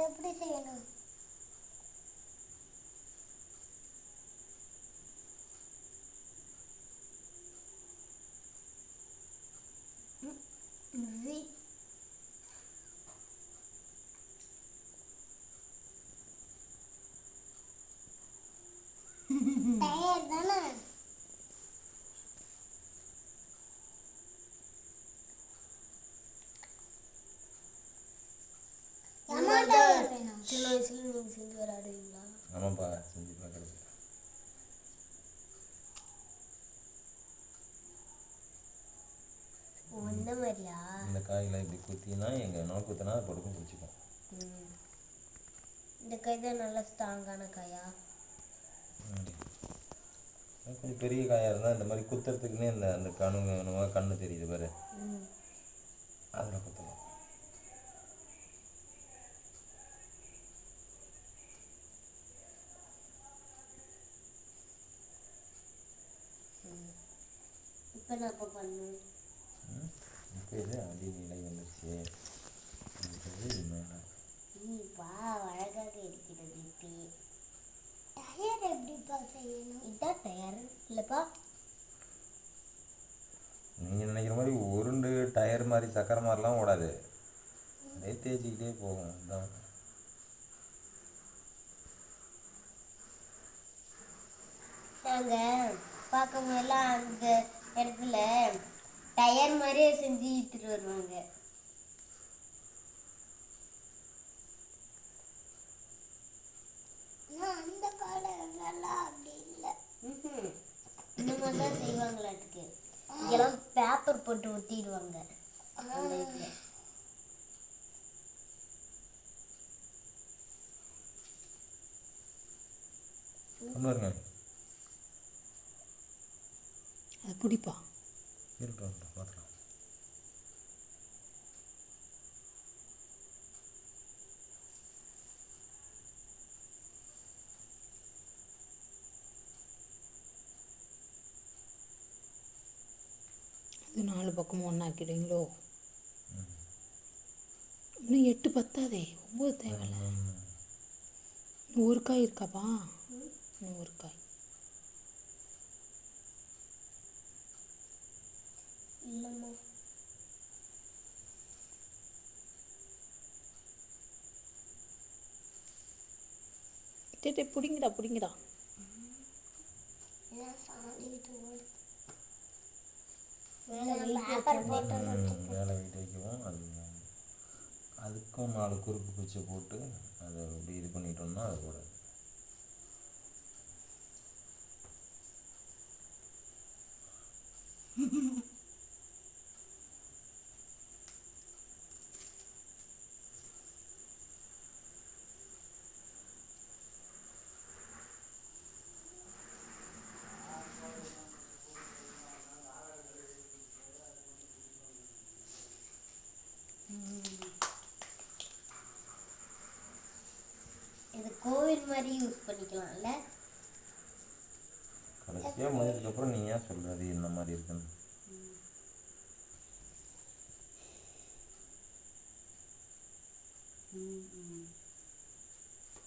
எப்படி செய்யணும் we tyre தானே எம்மா டயர் வேணும் சின்ன வயசுல நீங்கள் செஞ்சு விளையாடுவீங்களா? ஆமாப்பா செஞ்சு பார்க்குறது. ஓ இந்த மாதிரியா இந்த காயில் இப்படி குத்தினா எங்கே நோய் குத்தினா அது படுக்கும் பிடிச்சிக்கும். ம். இந்த காய் தான் நல்லா ஸ்ட்ராங்கான காயா? கொஞ்சம் பெரிய காயாக இருந்தால் இந்த மாதிரி குத்துறதுக்குன்னே இந்த அந்த கணு கண்ணு தெரியுது பாரு. அதில் குத்தலாம். இப்போ நான் இப்போ பண்ணணும் இப்போ இது அடி நிலை வந்துருச்சு. அடுத்தது இது மேலே ம் வா அழகாக இருக்கிறது இப்போ டயர் எப்படிப்பா செய்யணும்? இதான் தயார் இல்லைப்பா. நீங்கள் நினைக்கிற மாதிரி உருண்டு டயர் மாதிரி சக்கரை மாதிரிலாம் ஓடாது. அப்படியே தேய்ச்சிக்கிட்டே போகும் அதுதான் நாங்கள் பார்க்கும்போதெல்லாம் அந்த இடத்துல டயர் மாதிரியே செஞ்சு இழுத்துட்டு வருவாங்க. அந்த காலங்கள்லாம் அப்படி இல்லை. இந்த மாதிரி தான் செய்வாங்களாட்டுக்கு. இங்கெல்லாம் பேப்பர் போட்டு ஒட்டிடுவாங்க. அந்த இதுல. அது பிடிப்பா பார்க்கலாம். அது நாலு பக்கமும் ஒன்றாக்கிடுவீங்களோ இன்னும் எட்டு பத்தாதே ஒம்பது தேவையில்ல. இன்னும் ஒரு காய் இருக்காப்பா? இன்னும் ஒரு காய். இல்லைம்மா டே டே பிடிங்கடா பிடிங்கடா. மேலே வெயிட் வைக்கவும் அது அதுக்கும் நாலு குறுக்கு குச்சி போட்டு அதை அப்படி இது பண்ணிட்டோம்னா அது கூட இது கோவில் மாதிரி யூஸ் பண்ணிக்கலாம்ல? கடைசியாக முடிஞ்சதுக்கப்புறம் நீ ஏன் சொல்கிறது இந்த மாதிரி இருக்குன்னு.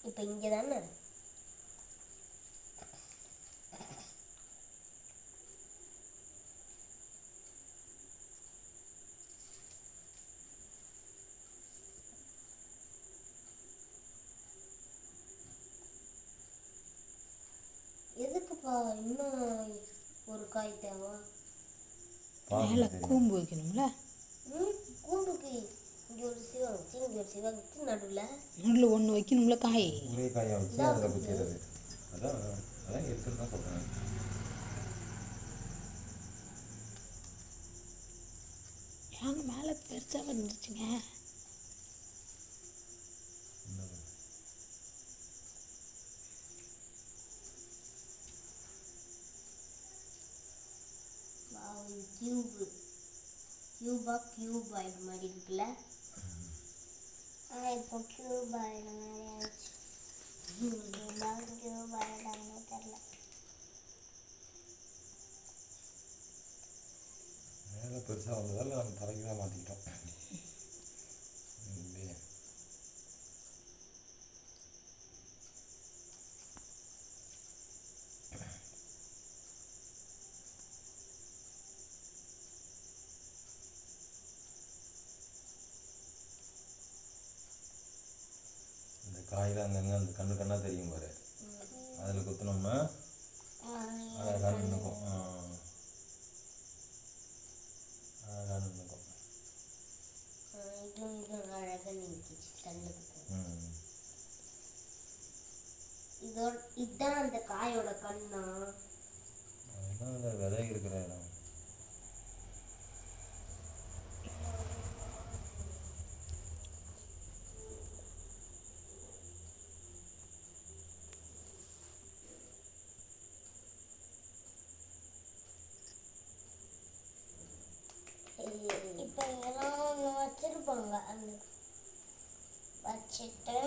இப்போ இங்கே தானே எதுக்குப்பா இன்னும் ஒரு காய் தேவை. மேலே கூம்பு வைக்கணும்ல? ம் கூண்டுக்கு இங்கே ஒரு சிவம் வச்சு இங்கே ஒரு சிவம் வச்சு நடுவில். நடுவில் ஒன்று வைக்கணும்ல காய்? ஒரே காயை வச்சு அதில் குத்திடுறது. அதான் அதான் இருக்குன்னு தான் சொல்கிறேன் ஏங்க மேலே பெருசாக வந்துருச்சுங்க. கியூபு கியூபா கியூப் ஆயிடு மாதிரி இருக்குல்ல? ஆனால் இப்போ கியூப் ஆயிடுற மாதிரி ஆயிடுச்சு. கியூபா கியூப் ஆயிடாங்கன்னு தெரில மேலே பெருசாக வந்ததால் நம்ம தலைக்கு தான் மாற்றிக்கிட்டோம் காய் தான் அங்கங்கே அந்த கண்ணு கண்ணாக தெரியும் பாரு. அதில் குத்துனோம்னா அழகாக நின்றுக்கும் அழகாக நின்றுக்கும் இதோட இதுதான் அந்த காயோட கண்ணா. அதெல்லாம் அந்த விதை இருக்கிற இடம். இப்போ இங்கெல்லாம் ஒன்று வச்சிருப்பாங்க அந்த வச்சுட்டு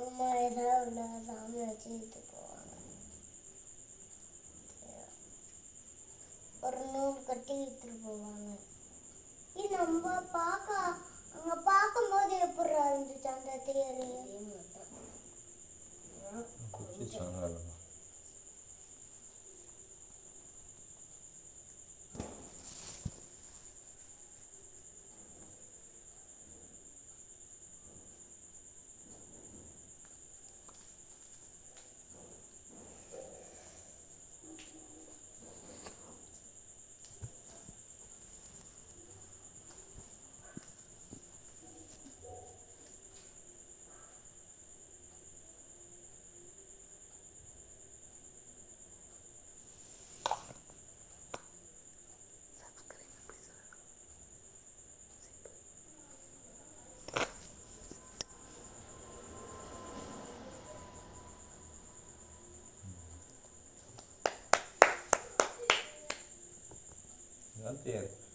அம்மா ஏதாவது உள்ள சாமி வச்சு போவாங்க ஒரு நூல் கட்டி இழுத்துட்டு போவாங்க இது நம்ம பார்க்க அங்கே பார்க்கும்போது எப்படி இருந்துச்சு அந்த தேர் குச்சி